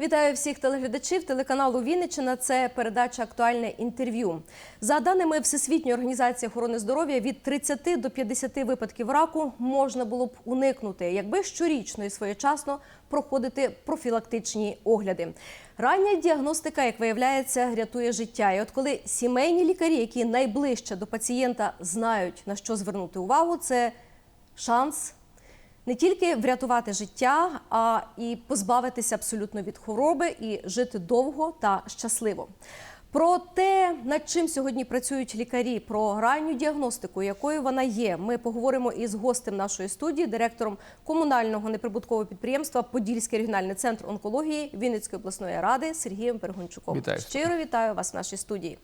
Вітаю всіх телеглядачів телеканалу Вінниччина. Це передача Актуальне інтерв'ю. За даними Всесвітньої організації охорони здоров'я, від 30 до 50 випадків раку можна було б уникнути, якби щорічно і своєчасно проходити профілактичні огляди. Рання діагностика, як виявляється, рятує життя. І от коли сімейні лікарі, які найближче до пацієнта, знають на що звернути увагу, це шанс не тільки врятувати життя, а і позбавитися абсолютно від хвороби і жити довго та щасливо. Про те, над чим сьогодні працюють лікарі, про ранню діагностику, якою вона є, ми поговоримо із гостем нашої студії, директором комунального неприбуткового підприємства Подільський регіональний центр онкології Вінницької обласної ради Сергієм Пергунчуком. Вітаю. Щиро вітаю вас в нашій студії.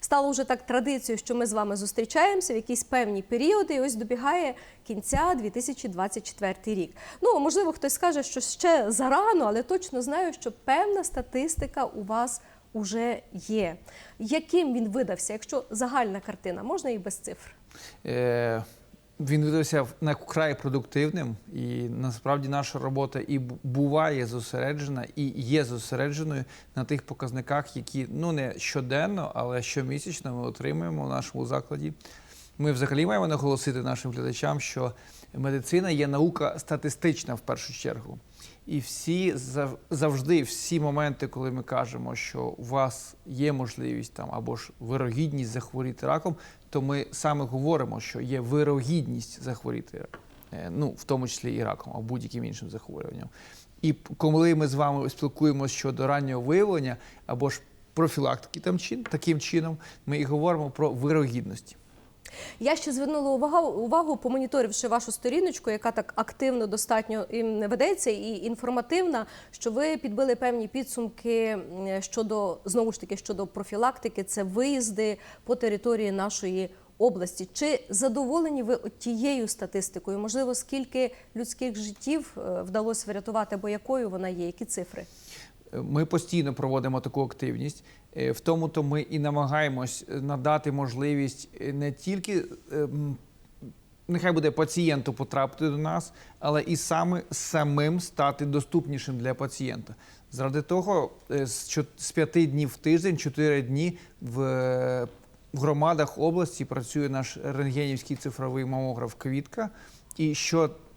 Стало вже так традицією, що ми з вами зустрічаємося в якісь певні періоди. І ось добігає кінця 2024 рік. Ну можливо, хтось скаже, що ще зарано, але точно знаю, що певна статистика у вас уже є. Яким він видався? Якщо загальна картина, можна і без цифр. Е, Він видався на край продуктивним, і насправді наша робота і буває зосереджена, і є зосередженою на тих показниках, які ну не щоденно, але щомісячно ми отримуємо в нашому закладі. Ми взагалі маємо наголосити нашим глядачам, що медицина є наука статистична в першу чергу. І всі зав- завжди, всі моменти, коли ми кажемо, що у вас є можливість там або ж вирогідність захворіти раком, то ми саме говоримо, що є вирогідність захворіти, е, ну в тому числі і раком, або будь-яким іншим захворюванням. І коли ми з вами спілкуємося щодо раннього виявлення або ж профілактики там чин, таким чином, ми і говоримо про вирогідності. Я ще звернула увагу, увагу, помоніторивши вашу сторіночку, яка так активно достатньо ім ведеться і інформативна, що ви підбили певні підсумки щодо знову ж таки щодо профілактики. Це виїзди по території нашої області. Чи задоволені ви тією статистикою? Можливо, скільки людських життів е, вдалося врятувати, або якою вона є? Які цифри? Ми постійно проводимо таку активність. Е, В тому то ми і намагаємось надати можливість е, не тільки нехай буде пацієнту потрапити до нас, але і саме самим стати доступнішим для пацієнта. Заради того, е, з п'яти днів в тиждень, чотири дні в е, громадах області працює наш рентгенівський цифровий мамограф Квітка. І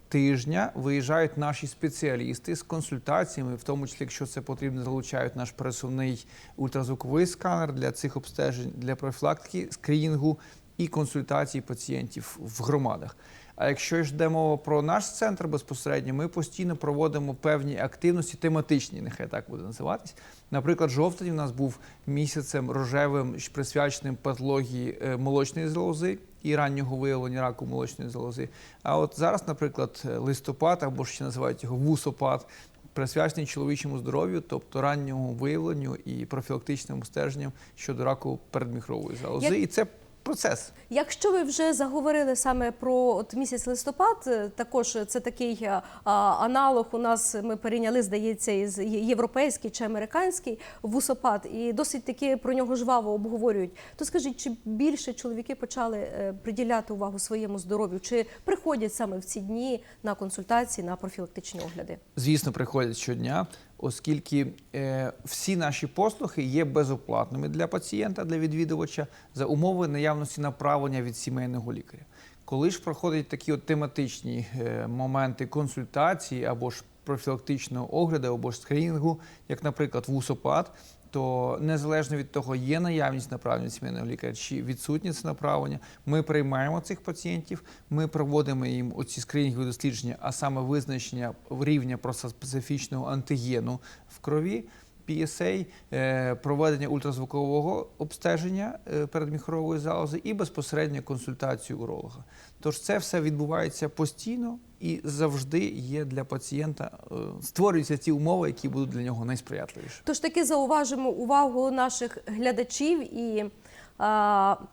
щотижня виїжджають наші спеціалісти з консультаціями, в тому числі, якщо це потрібно, залучають наш пересувний ультразвуковий сканер для цих обстежень, для профілактики, скринінгу і консультацій пацієнтів в громадах. А якщо йде мова про наш центр безпосередньо, ми постійно проводимо певні активності, тематичні, нехай так буде називатись. Наприклад, жовтень у нас був місяцем рожевим, присвяченим патології е, молочної залози і раннього виявлення раку молочної залози. А от зараз, наприклад, е, листопад або ще називають його вусопад, присвячений чоловічому здоров'ю, тобто ранньому виявленню і профілактичним стеженням щодо раку передміхрової залози. Як- І це процес. Якщо ви вже заговорили саме про от місяць листопад, е, також це такий а, а, аналог у нас ми перейняли, здається, із європейський чи американський вусопад, і досить таки про нього жваво обговорюють. То скажіть, чи більше чоловіки почали е, приділяти увагу своєму здоров'ю, чи приходять саме в ці дні на консультації, на профілактичні огляди? звісно, приходять щодня, оскільки е, всі наші послуги є безоплатними для пацієнта, для відвідувача за умови наявності направлення від сімейного лікаря. Коли ж проходять такі от тематичні е, моменти консультації або ж профілактичного огляду, або ж скринінгу, як, наприклад, вусопад, то незалежно від того, є наявність направлення сімейного лікаря чи відсутнє це направлення, ми приймаємо цих пацієнтів, ми проводимо їм оці скринінгові дослідження, а саме визначення рівня специфічного антигену в крові. PSA, е, проведення ультразвукового обстеження е, передміхорової залози і безпосередньо консультацію уролога. Тож це все відбувається постійно і завжди є для пацієнта, е, створюються ті умови, які будуть для нього найсприятливіші. Тож таки зауважимо увагу наших глядачів і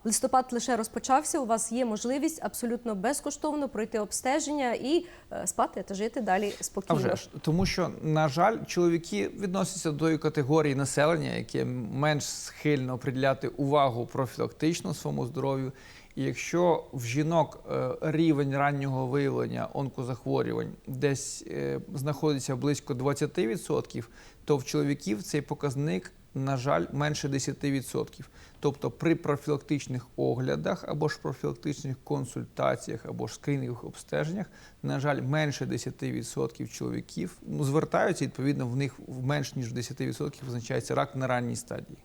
листопад лише розпочався. У вас є можливість абсолютно безкоштовно пройти обстеження і е, спати та жити далі А спокійно. вже ж тому, що на жаль, чоловіки відносяться до тої категорії населення, яке менш схильно приділяти увагу профілактично своєму здоров'ю. Якщо в жінок е, рівень раннього виявлення онкозахворювань десь е, знаходиться близько 20%, то в чоловіків цей показник, на жаль, менше 10%. Тобто при профілактичних оглядах або ж профілактичних консультаціях, або ж скринінгових обстеженнях, на жаль, менше 10% чоловіків ну, звертаються, відповідно, в них менш ніж в 10% визначається рак на ранній стадії.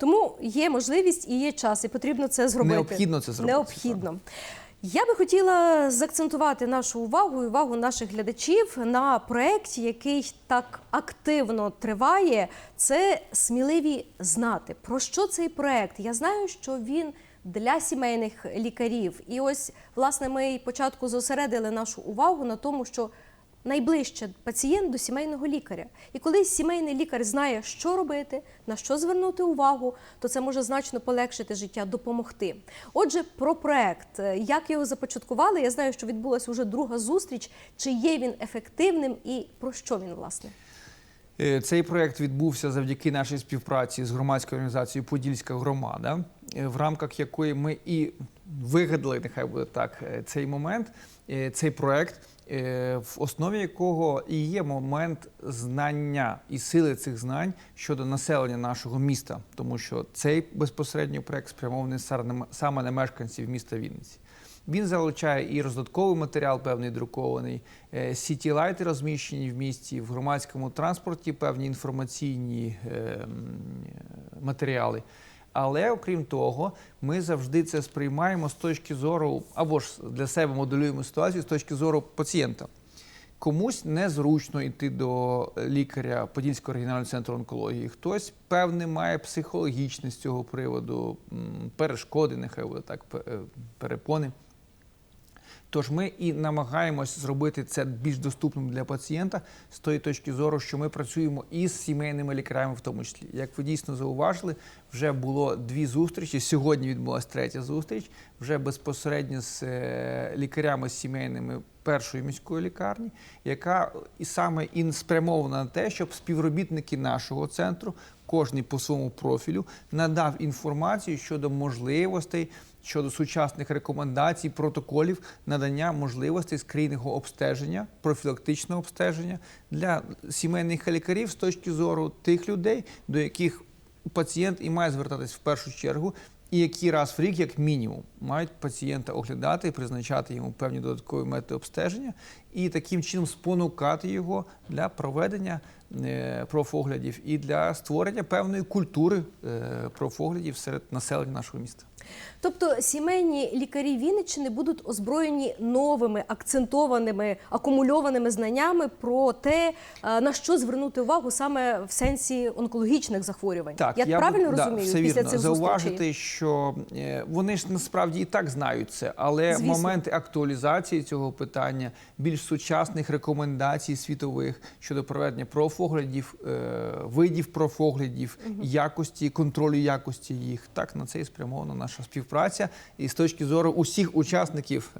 Тому є можливість і є час, і потрібно це зробити. Необхідно це зробити, Необхідно. Я би хотіла заакцентувати нашу увагу і увагу наших глядачів на проєкті, який так активно триває. Це сміливі знати. Про що цей проєкт? Я знаю, що він для сімейних лікарів. І ось, власне, ми початку зосередили нашу увагу на тому, що найближче пацієнт до сімейного лікаря. І коли сімейний лікар знає, що робити, на що звернути увагу, то це може значно полегшити життя, допомогти. Отже, про проект, Е, як його започаткували, я знаю, що відбулася вже друга зустріч. Чи є він ефективним і про що він власне? Е, Цей проект відбувся завдяки нашій співпраці з громадською організацією Подільська громада, е, в рамках якої ми і вигадали, нехай буде так, цей момент, цей проект, в основі якого і є момент знання і сили цих знань щодо населення нашого міста, тому що цей безпосередньо проект спрямований саме на мешканців міста Вінниці. Він залучає і роздатковий матеріал, певний друкований, е, сіті-лайти розміщені в місті, в громадському транспорті певні інформаційні е, матеріали. Але окрім того, ми завжди це сприймаємо з точки зору, або ж для себе моделюємо ситуацію з точки зору пацієнта. Комусь незручно йти до лікаря Подільського регіонального центру онкології. Хтось, певне, має психологічне з цього приводу перешкоди, нехай буде так, е, перепони. Тож ми і намагаємось зробити це більш доступним для пацієнта з тої точки зору, що ми працюємо із сімейними лікарями, в тому числі. Як ви дійсно зауважили, вже було дві зустрічі. Сьогодні відбулася третя зустріч вже безпосередньо з е, лікарями сімейними першої міської лікарні, яка і саме і спрямована на те, щоб співробітники нашого центру, кожний по своєму профілю, надав інформацію щодо можливостей щодо сучасних рекомендацій, протоколів надання можливостей скринінгового обстеження, профілактичного обстеження для сімейних лікарів з точки зору тих людей, до яких пацієнт і має звертатись в першу чергу. І які раз в рік, як мінімум, мають пацієнта оглядати і призначати йому певні додаткові методи обстеження, і таким чином спонукати його для проведення е, профоглядів і для створення певної культури е, профоглядів серед населення нашого міста. Тобто сімейні лікарі Вінниччини будуть озброєні новими акцентованими акумульованими знаннями про те, е, на що звернути увагу саме в сенсі онкологічних захворювань. я, б- правильно да, розумію все після вірно. цих зауважити, зустрічей? що вони ж насправді і так знають це, але Звісно. моменти актуалізації цього питання, більш сучасних рекомендацій світових щодо проведення профоглядів, е, видів профоглядів, якості, контролю якості їх. Так на це і спрямована наша співпраця. І з точки зору усіх учасників.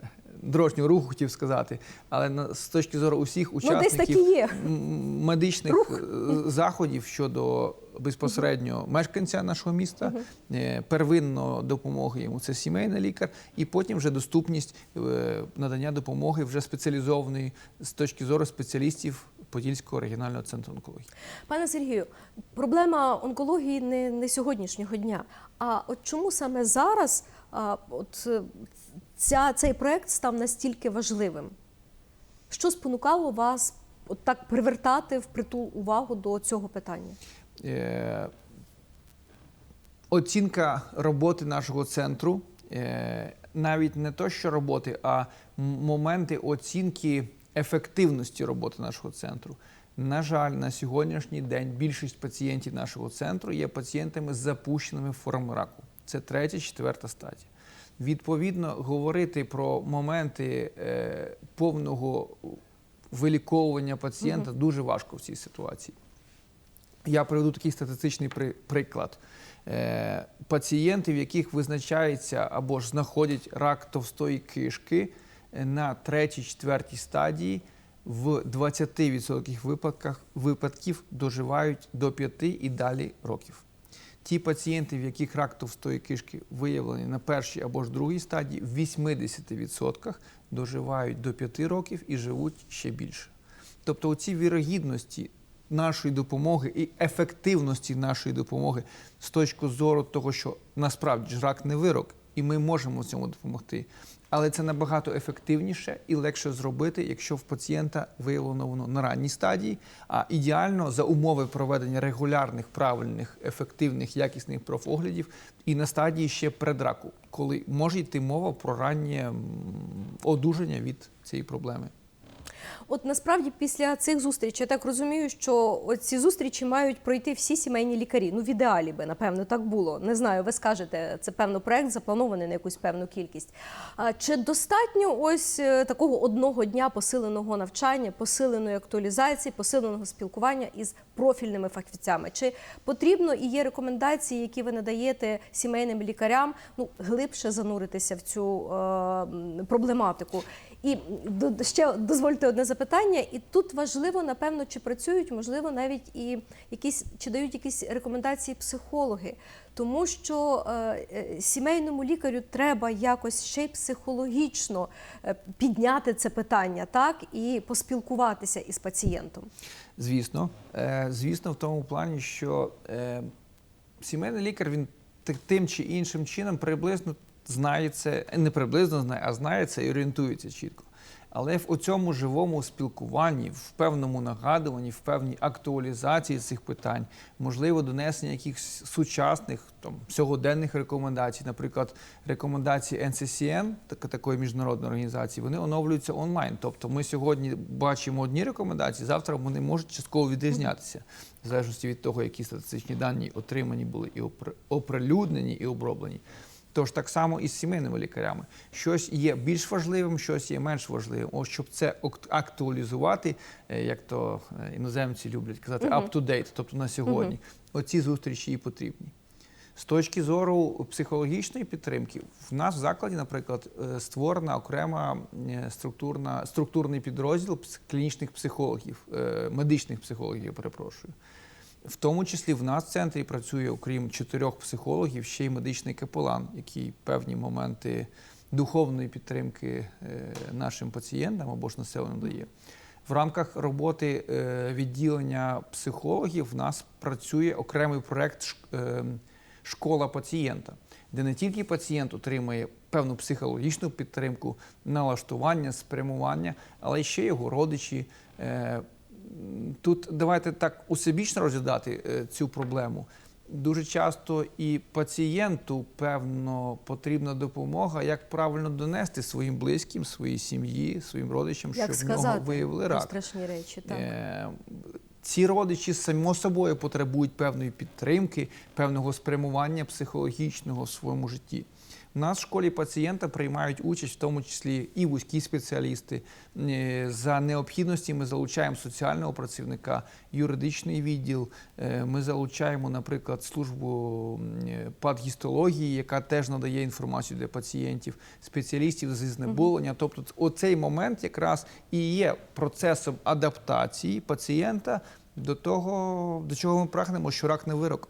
Дорожнього руху хотів сказати, але з точки зору усіх Ну, учасників є. медичних Рух. е, заходів щодо безпосередньо мешканця нашого міста, е, первинно допомоги йому це сімейний лікар, і потім вже доступність е, надання допомоги вже спеціалізованої з точки зору спеціалістів Подільського регіонального центру онкології. Пане Сергію, проблема онкології не, не сьогоднішнього дня. А от чому саме зараз а, от, е, ця, цей проект став настільки важливим? Що спонукало вас от так привертати впритул увагу до цього питання? Е, Оцінка роботи нашого центру, е, навіть не то, що роботи, а моменти оцінки ефективності роботи нашого центру. На жаль, на сьогоднішній день більшість пацієнтів нашого центру є пацієнтами з запущеними формами раку. Це третя, четверта стадія. Відповідно, говорити про моменти е, повного виліковування пацієнта дуже важко в цій ситуації. Я приведу такий статистичний при- приклад. Е, Пацієнти, в яких визначається або ж знаходять рак товстої кишки е, на третій, четвертій стадії, в 20% випадках, випадків доживають до 5 і далі років. Ті пацієнти, в яких рак товстої кишки виявлений на першій або ж другій стадії, в 80% доживають до 5 років і живуть ще більше. Тобто, оці вірогідності нашої допомоги і ефективності нашої допомоги з точки зору того, що насправді ж рак не вирок, і ми можемо цьому допомогти. Але це набагато ефективніше і легше зробити, якщо в пацієнта виявлено воно на ранній стадії, а ідеально за умови проведення регулярних, правильних, ефективних, якісних профоглядів і на стадії ще предраку, коли може йти мова про раннє одужання від цієї проблеми. От насправді після цих зустрічей я так розумію, що ці зустрічі мають пройти всі сімейні лікарі. Ну, в ідеалі би, напевно, так було. Не знаю, ви скажете, це певно проект запланований на якусь певну кількість. Чи достатньо ось е, такого одного дня посиленого навчання, посиленої актуалізації, посиленого спілкування із профільними фахівцями? Чи потрібно і є рекомендації, які ви надаєте сімейним лікарям, ну глибше зануритися в цю е, проблематику? І ще дозвольте одне запитання. І тут важливо, напевно, чи працюють, можливо, навіть і якісь чи дають якісь рекомендації психологи, тому що е, е, сімейному лікарю треба якось ще й психологічно е, підняти це питання, так і поспілкуватися із пацієнтом. Звісно, Е, звісно, в тому плані, що е, сімейний лікар він тим чи іншим чином приблизно знає це, не приблизно знає, а знає це і орієнтується чітко. Але в цьому живому спілкуванні, в певному нагадуванні, в певній актуалізації цих питань, можливо, донесення якихось сучасних там, сьогоденних рекомендацій, наприклад, рекомендації NCCN, такої міжнародної організації, вони оновлюються онлайн. Тобто ми сьогодні бачимо одні рекомендації, завтра вони можуть частково відрізнятися, в залежності від того, які статистичні дані отримані були і оприлюднені, і оброблені. Тож так само і з сімейними лікарями. Щось є більш важливим, щось є менш важливим. Ось щоб це актуалізувати, е, як то е, іноземці люблять казати, up to date, тобто на сьогодні. Оці зустрічі і потрібні. З точки зору психологічної підтримки, в нас в закладі, наприклад, е, створена окрема структурна, структурний підрозділ клінічних психологів, медичних психологів, я перепрошую. В тому числі в нас в центрі працює, окрім чотирьох психологів, ще й медичний капелан, який певні моменти духовної підтримки е, нашим пацієнтам або ж населенню дає. В рамках роботи е, відділення психологів в нас працює окремий проект ш- е, Школа пацієнта, де не тільки пацієнт отримує певну психологічну підтримку, налаштування, спрямування, але ще його родичі. Тут давайте так усебічно розглядати е, цю проблему. Дуже часто і пацієнту, певно, потрібна допомога, як правильно донести своїм близьким, своїй сім'ї, своїм родичам, Як щоб в нього виявили рак. страшні речі, так. Е, Ці родичі само собою потребують певної підтримки, певного спрямування психологічного в своєму житті. У нас в школі пацієнта приймають участь, в тому числі і вузькі спеціалісти. Е, За необхідності ми залучаємо соціального працівника, юридичний відділ. Е, Ми залучаємо, наприклад, службу е, патгістології, яка теж надає інформацію для пацієнтів, спеціалістів зі знеболення. Тобто, оцей момент якраз і є процесом адаптації пацієнта до того, до чого ми прагнемо, що рак не вирок.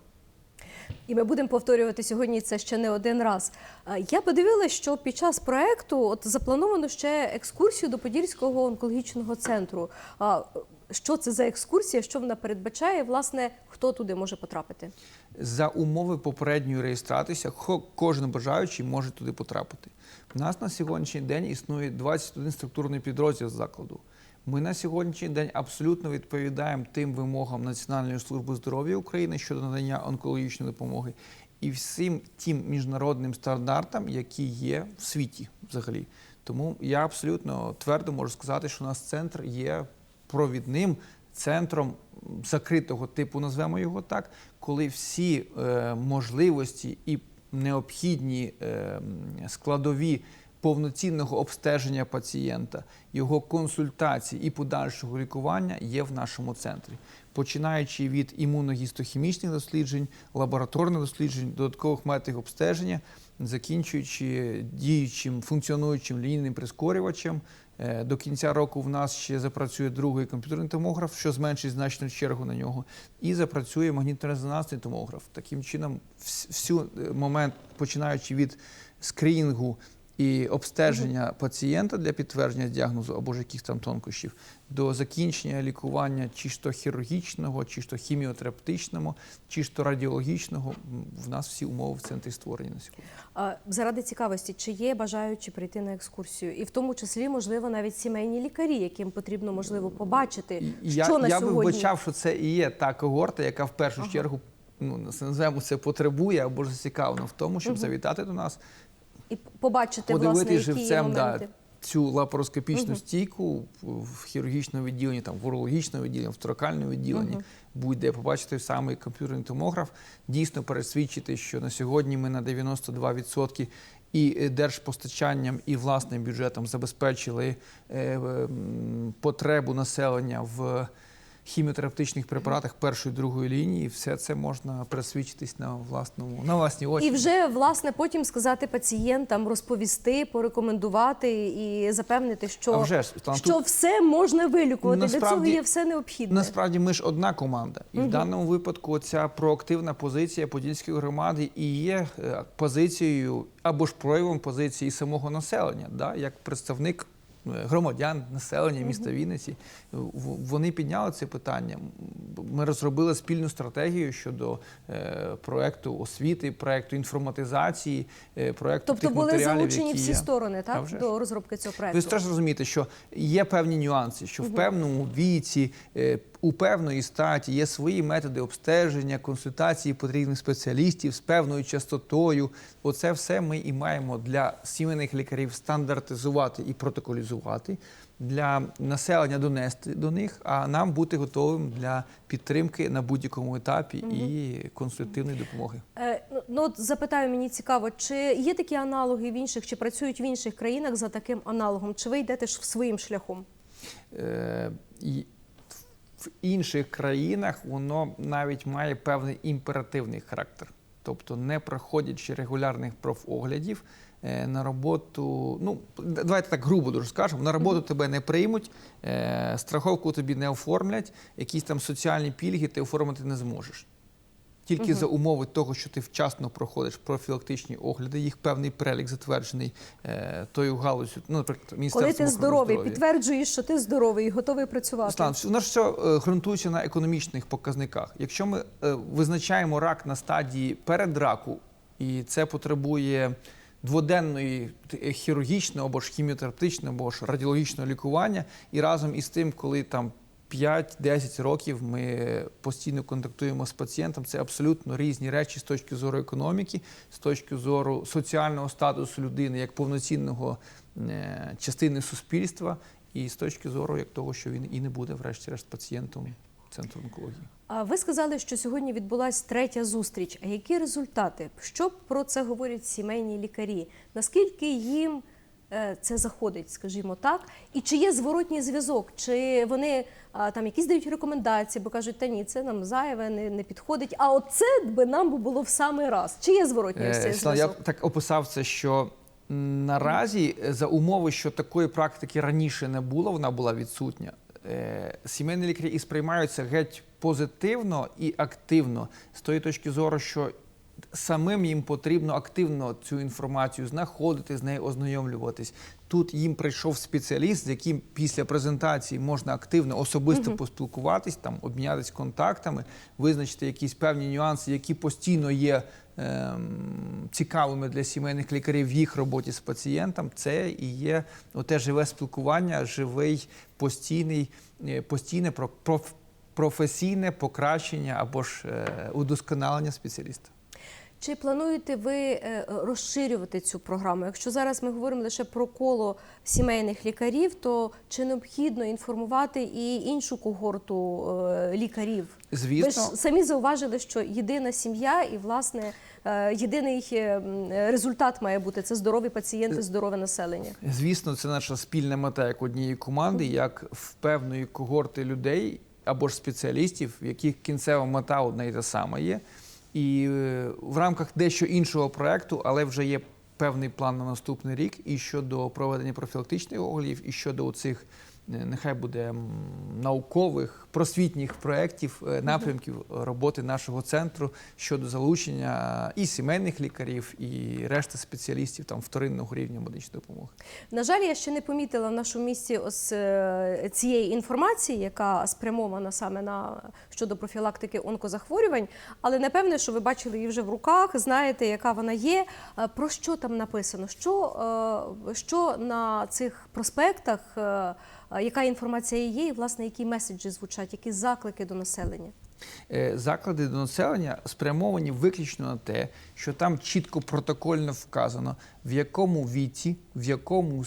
І ми будемо повторювати сьогодні це ще не один раз. Я подивилася, що під час проекту от заплановано ще екскурсію до Подільського онкологічного центру. Що це за екскурсія? Що вона передбачає? Власне, хто туди може потрапити? За умови попередньої реєстрації кожен бажаючий може туди потрапити. У нас на сьогоднішній день існує 21 структурний підрозділ закладу. Ми на сьогоднішній день абсолютно відповідаємо тим вимогам Національної служби здоров'я України щодо надання онкологічної допомоги і всім тим міжнародним стандартам, які є в світі взагалі. Тому я абсолютно твердо можу сказати, що у нас центр є провідним центром закритого типу, назвемо його так, коли всі е, можливості і необхідні е, складові повноцінного обстеження пацієнта, його консультації і подальшого лікування є в нашому центрі. Починаючи від імуногістохімічних досліджень, лабораторних досліджень, додаткових методів обстеження, закінчуючи діючим функціонуючим лінійним прискорювачем. Е, До кінця року в нас ще запрацює другий комп'ютерний томограф, що зменшить значну чергу на нього, і запрацює магнітно-резонансний томограф. Таким чином, всю е, момент, починаючи від скрінінгу і обстеження пацієнта для підтвердження діагнозу або ж якихось там тонкощів, до закінчення лікування чи ж то хірургічного, чи ж то хіміотерапевтичного, чи ж то радіологічного, в нас всі умови в центрі створені на сьогодні. А, Заради цікавості, чи є бажаючі прийти на екскурсію, і в тому числі, можливо, навіть сімейні лікарі, яким потрібно можливо побачити, І що я, на я би сьогодні вбачав, що це і є та когорта, яка в першу Ага. чергу ну називаємо це потребує або ж зацікавлена в тому, щоб Мгм. завітати до нас, і побачити власне, які є живцем да, цю лапароскопічну Мгм. стійку в- хірургічному відділенні, там в урологічному відділенні, в торакальному відділенні, Мгм. будь-де побачити самий комп'ютерний томограф, дійсно пересвідчити, що на сьогодні ми на 92% і е, держпостачанням, і власним бюджетом забезпечили е, потребу населення в хіміотерапевтичних препаратах першої другої лінії. Все це можна пересвідчитись на власному на власні очі. І вже власне потім сказати пацієнтам, розповісти, порекомендувати і запевнити, що, вже ж, що тут- все можна вилікувати. Для цього є все необхідне. Насправді ми ж одна команда, і Мгм. в даному випадку ця проактивна позиція Подільської громади і є е, позицією або ж проявом позиції самого населення, да, як представник громадян, населення міста Вінниці. Вони підняли це питання. Ми розробили спільну стратегію щодо е, проекту освіти, проекту інформатизації, е, проекту Тобто тих були залучені всі є. сторони, так вже до розробки цього Ви проекту. ж теж розумієте, що є певні нюанси, що в певному віці, е, у певної статі є свої методи обстеження, консультації потрібних спеціалістів з певною частотою. Оце все ми і маємо для сімейних лікарів стандартизувати і протоколізувати, для населення донести до них, а нам бути готовим для підтримки на будь-якому етапі і консультативної допомоги. Е, ну, Ну, от запитаю, мені цікаво, чи є такі аналоги в інших, чи працюють в інших країнах за таким аналогом, чи ви йдете ж своїм шляхом? Е, в інших країнах воно навіть має певний імперативний характер. Тобто, не проходячи регулярних профоглядів е, на роботу, ну давайте так грубо дуже скажемо, на роботу тебе не приймуть, е, страховку тобі не оформлять, якісь там соціальні пільги ти оформити не зможеш. Тільки за умови того, що ти вчасно проходиш профілактичні огляди, їх певний перелік затверджений е, тою галузю, ну, наприклад, Коли ти здоровий, здоров'я. підтверджуєш, що ти здоровий і готовий працювати. Руслан, у нас все е, ґрунтується на економічних показниках. Якщо ми е, визначаємо рак на стадії перед раку, і це потребує дводенної т- хірургічного або ж хіміотерапевтичного, або ж радіологічного лікування, і разом із тим, коли там 5-10 років ми постійно контактуємо з пацієнтом. Це абсолютно різні речі з точки зору економіки, з точки зору соціального статусу людини як повноцінного е, частини суспільства, і з точки зору як того, що він і не буде, врешті-решт, пацієнтом центру онкології. А ви сказали, що сьогодні відбулася третя зустріч. А які результати? Що про це говорять сімейні лікарі? Наскільки їм це заходить, скажімо так? І чи є зворотній зв'язок? Чи вони там якісь дають рекомендації, бо кажуть, та ні, це нам зайве, не, не підходить. А оце би нам було в самий раз. Чи є зворотній Е, я так описав це, що наразі е, за умови, що такої практики раніше не було, вона була відсутня. е, Сімейні лікарі і сприймаються геть позитивно і активно з тої точки зору, що самим їм потрібно активно цю інформацію знаходити, з нею ознайомлюватись. Тут їм прийшов спеціаліст, з яким після презентації можна активно особисто поспілкуватись, там обмінятися контактами, визначити якісь певні нюанси, які постійно є ем, цікавими для сімейних лікарів в їх роботі з пацієнтом. Це і є оте живе спілкування, живий постійний, е, постійне про- проф- професійне покращення або ж е, удосконалення спеціаліста. Чи плануєте ви е, розширювати цю програму? Якщо зараз ми говоримо лише про коло сімейних лікарів, то чи необхідно інформувати і іншу когорту е, лікарів? Звісно, Ви ж самі зауважили, що єдина сім'я і власне е, єдиний результат має бути це здорові пацієнти, здорове населення. Звісно, це наша спільна мета як однієї команди, як в певної когорти людей або ж спеціалістів, в яких кінцева мета одна і та сама є. І е, в рамках дещо іншого проекту, але вже є певний план на наступний рік і щодо проведення профілактичних оглядів, і щодо цих нехай буде наукових просвітніх проєктів, е, напрямків роботи нашого центру щодо залучення і сімейних лікарів, і решти спеціалістів там вторинного рівня медичної допомоги. На жаль, я ще не помітила в нашому місті ось е, цієї інформації, яка спрямована саме на щодо профілактики онкозахворювань. Але напевне, що ви бачили її вже в руках, знаєте, яка вона є. Е, Про що там написано? Що, що на цих проспектах, яка інформація є, і власне які меседжі звучать, які заклики до населення? Е, Заклади до населення спрямовані виключно на те, що там чітко протокольно вказано, в якому віці, в якому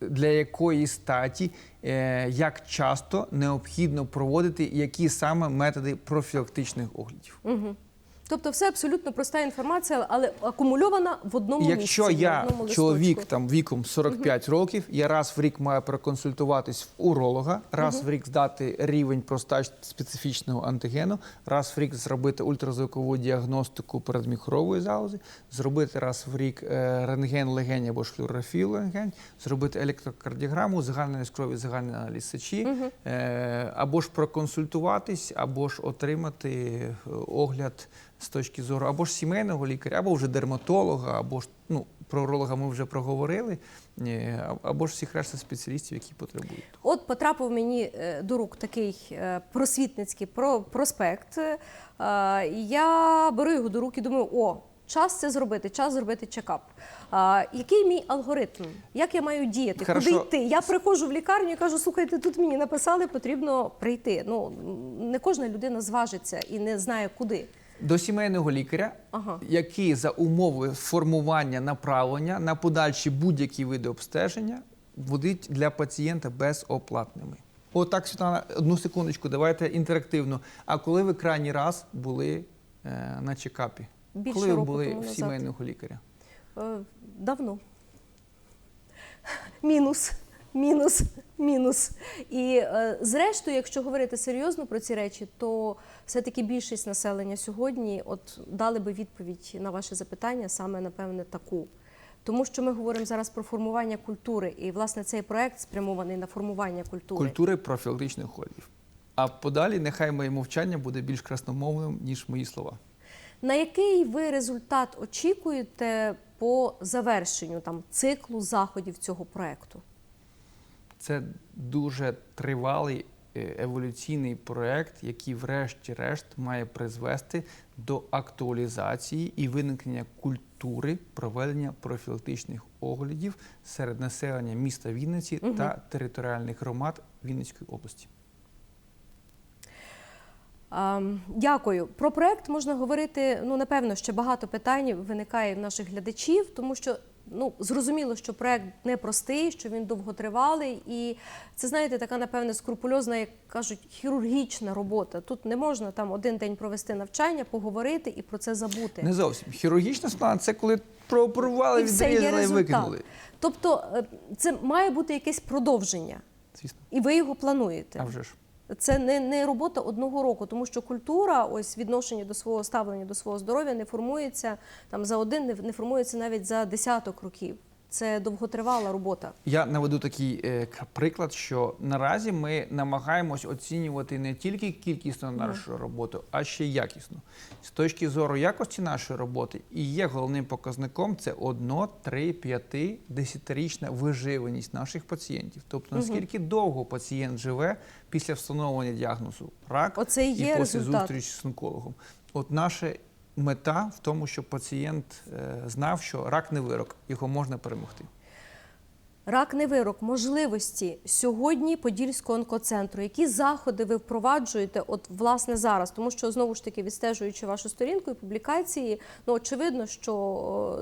для якої статі, е, як часто необхідно проводити які саме методи профілактичних оглядів. Угу. Тобто, все абсолютно проста інформація, але акумульована в одному Якщо місці. на я одному чоловік листочку. там віком 45 років, я раз в рік маю проконсультуватись в уролога, раз в рік здати рівень простач специфічного антигену, раз в рік зробити ультразвукову діагностику передміхорової залози, зробити раз в рік е, рентген легень або флюорографію легень, зробити електрокардіограму, загальний крові, загальний аналіз сечі, е, або ж проконсультуватись, або ж отримати е, огляд з точки зору або ж сімейного лікаря, або вже дерматолога, або ж ну про уролога ми вже проговорили, е, або ж всіх решта спеціалістів, які потребують. От потрапив мені е, до рук такий е, просвітницький про- проспект. Я беру його до рук і думаю, о, час це зробити, час зробити чекап. А, Який мій алгоритм? Як я маю діяти? Хорошо. Куди йти? Я приходжу в лікарню і кажу, слухайте, тут мені написали, потрібно прийти. Ну не кожна людина зважиться і не знає куди. До сімейного лікаря, Ага. який за умови формування направлення на подальші будь-які види обстеження будуть для пацієнта безоплатними. Отак, Світлана, одну секундочку, давайте інтерактивно. А коли ви крайній раз були е, на чекапі? Більше коли ви були в назад. сімейного лікаря? Е, Давно. Мінус, мінус, мінус. І е, зрештою, якщо говорити серйозно про ці речі, то все-таки більшість населення сьогодні от дали би відповідь на ваше запитання саме напевне таку. Тому що ми говоримо зараз про формування культури, і власне цей проект спрямований на формування культури. Культури профілактичних ходів. А подалі нехай моє мовчання буде більш красномовним, ніж мої слова. На який ви результат очікуєте по завершенню там циклу заходів цього проекту? Це дуже тривалий е, еволюційний проект, який, врешті-решт, має призвести до актуалізації і виникнення культури проведення профілактичних оглядів серед населення міста Вінниці Мгм. та територіальних громад Вінницької області. Дякую. Про проект можна говорити. Ну напевно, ще багато питань виникає в наших глядачів, тому що ну зрозуміло, що проект непростий, що він довготривалий, і це знаєте, така напевне скрупульозна, як кажуть, хірургічна робота. Тут не можна там один день провести навчання, поговорити і про це забути. Не зовсім хірургічна справа це коли прооперували, відрізали і викинули. Тобто, е, це має бути якесь продовження, Звісно, і ви його плануєте. а вже ж. Це не, не робота одного року, тому що культура, ось відношення до свого ставлення до свого здоров'я не формується там за один, не, не формується навіть за десяток років. Це довготривала робота. Я наведу такий е, приклад, що наразі ми намагаємось оцінювати не тільки кількісно нашу роботу, а ще й якісно. З точки зору якості нашої роботи і є головним показником це 1, 3, 5, 10-річна виживаність наших пацієнтів. Тобто наскільки довго пацієнт живе після встановлення діагнозу рак Оце і і після результат. зустрічі з онкологом. От наша мета в тому, щоб пацієнт е, знав, що рак не вирок, його можна перемогти. Рак не вирок, можливості сьогодні Подільського онкоцентру. Які заходи ви впроваджуєте от власне зараз? Тому що знову ж таки відстежуючи вашу сторінку і публікації, ну очевидно, що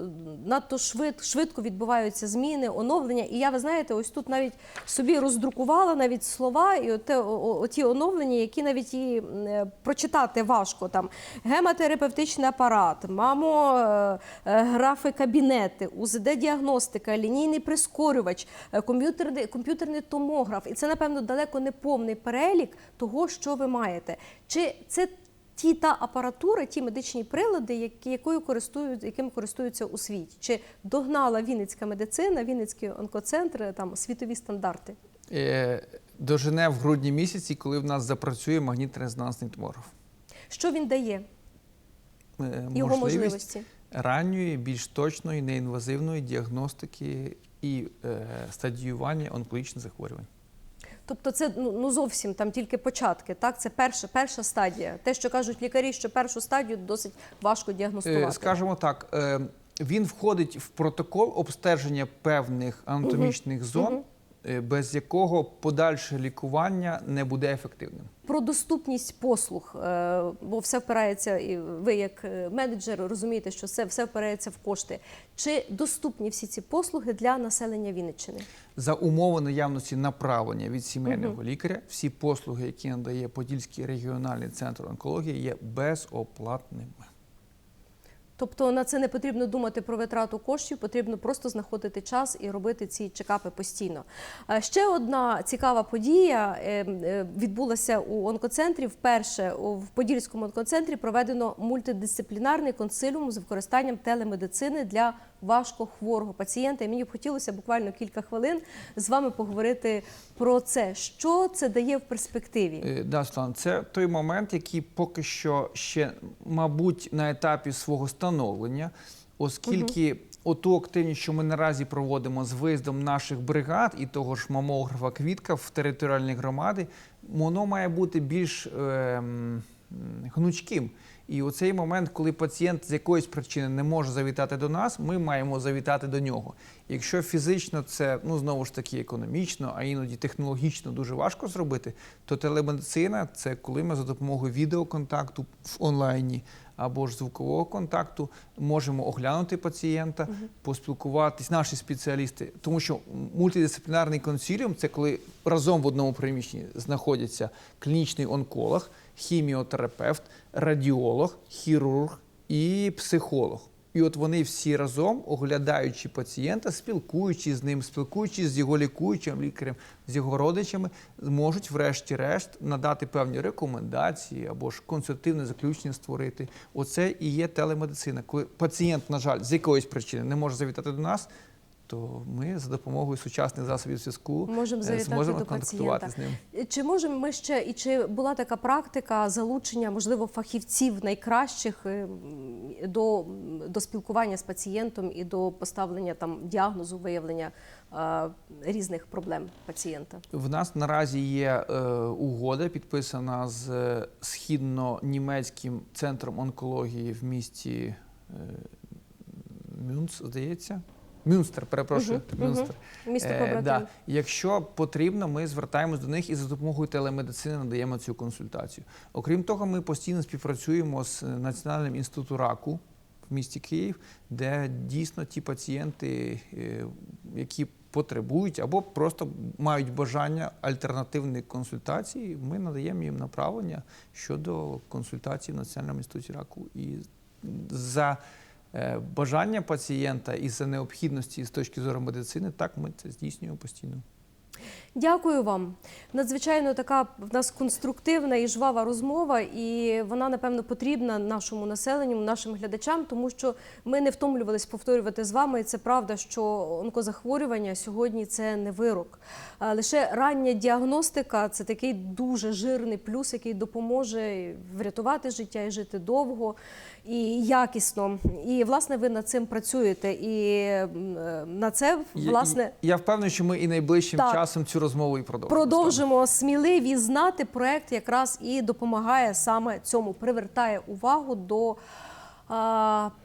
надто швид, швидко відбуваються зміни, оновлення. І я ви знаєте, ось тут навіть собі роздрукувала навіть слова, і оте, оті оновлення, які навіть і е, прочитати важко. Там гемотерапевтичний апарат, мамо е, е, кабінети, УЗД-діагностика, лінійний прискорювач, е, комп'ютерний, комп'ютерний томограф. І це, напевно, далеко не повний перелік того, що ви маєте. Чи це ті та апаратура, ті медичні прилади, які, якою користують, якими користуються у світі? Чи догнала Вінницька медицина, Вінницький онкоцентр, там світові стандарти? Е, Дожене в грудні місяці, коли в нас запрацює магнітно-резонансний томограф. Що він дає? Е, Його можливості? ранньої, більш точної, неінвазивної діагностики і е, стадіювання онкологічних захворювань. Тобто це ну, ну зовсім там тільки початки, так? Це перша, перша стадія. Те, що кажуть лікарі, що першу стадію досить важко діагностувати. скажемо Скажімо так, е, він входить в протокол обстеження певних анатомічних зон, е, без якого подальше лікування не буде ефективним. Про доступність послуг, е, бо все впирається, і ви як е, менеджер розумієте, що це все впирається в кошти. Чи доступні всі ці послуги для населення Вінниччини? За умови наявності направлення від сімейного лікаря, всі послуги, які надає Подільський регіональний центр онкології, є безоплатними. Тобто на це не потрібно думати про витрату коштів, потрібно просто знаходити час і робити ці чекапи постійно. Ще одна цікава подія е, е, відбулася у онкоцентрі. Вперше в Подільському онкоцентрі проведено мультидисциплінарний консиліум з використанням телемедицини для важкохворого пацієнта. І мені б хотілося буквально кілька хвилин з вами поговорити про це. Що це дає в перспективі? Е, Да, Світлана, це той момент, який поки що ще, мабуть, на етапі свого становлення, оскільки оту активність, що ми наразі проводимо з виїздом наших бригад і того ж мамографа Квітка в територіальні громади, воно має бути більш ем, гнучким. І у цей момент, коли пацієнт з якоїсь причини не може завітати до нас, ми маємо завітати до нього. Якщо фізично це ну знову ж таки економічно, а іноді технологічно дуже важко зробити, то телемедицина це коли ми за допомогою відеоконтакту в онлайні або ж звукового контакту можемо оглянути пацієнта, поспілкуватись, наші спеціалісти, тому що мультидисциплінарний консиліум це коли разом в одному приміщенні знаходяться клінічний онколог, хіміотерапевт, радіолог, хірург і психолог. І от вони всі разом, оглядаючи пацієнта, спілкуючись з ним, спілкуючись з його лікуючим лікарем, з його родичами, зможуть, врешті-решт, надати певні рекомендації або ж консультативне заключення створити. Оце і є телемедицина. Коли пацієнт, на жаль, з якоїсь причини не може завітати до нас, то ми за допомогою сучасних засобів зв'язку Можемо е, завітати зможемо до контактувати пацієнта. з ним. Чи можемо ми ще і чи була така практика залучення, можливо, фахівців найкращих е, до, до спілкування з пацієнтом і до поставлення там діагнозу, виявлення е, різних проблем пацієнта? В нас наразі є е, угода, підписана з е, східно-німецьким центром онкології в місті е, Мюнц, здається. Мюнстер, перепрошую, Мгм, Мюнстер. Місто Е, да. Якщо потрібно, ми звертаємось до них і за допомогою телемедицини надаємо цю консультацію. Окрім того, ми постійно співпрацюємо з Національним інститутом раку в місті Київ, де дійсно ті пацієнти, е, які потребують або просто мають бажання альтернативних консультацій, ми надаємо їм направлення щодо консультацій в Національному інституті раку. І за бажання пацієнта і за необхідності з точки зору медицини, так ми це здійснюємо постійно. Дякую вам. Надзвичайно така в нас конструктивна і жвава розмова, і вона напевно потрібна нашому населенню, нашим глядачам, тому що ми не втомлювались повторювати з вами. І це правда, що онкозахворювання сьогодні це не вирок. Лише рання діагностика це такий дуже жирний плюс, який допоможе врятувати життя і жити довго і якісно. І власне ви над цим працюєте. І е, на це власне. я впевнений, що ми і найближчим Так. часом цю розмову і продовжимо. Продовжимо сміливі знати. Проект якраз і допомагає саме цьому, привертає увагу до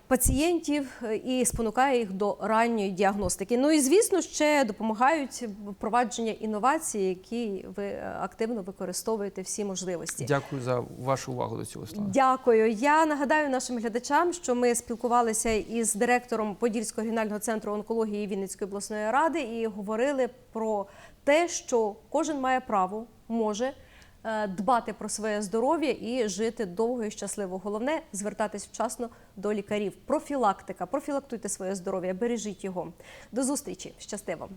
пацієнтів і спонукає їх до ранньої діагностики. Ну і звісно, ще допомагають впровадження інновацій, які ви е, активно використовуєте всі можливості. Дякую за вашу увагу до цього Слава. Дякую. Я нагадаю нашим глядачам, що ми спілкувалися із директором Подільського регіонального центру онкології Вінницької обласної ради і говорили про те, що кожен має право, може е, дбати про своє здоров'я і жити довго і щасливо. Головне звертатись вчасно до лікарів. Профілактика, профілактуйте своє здоров'я, бережіть його. До зустрічі, щасти вам!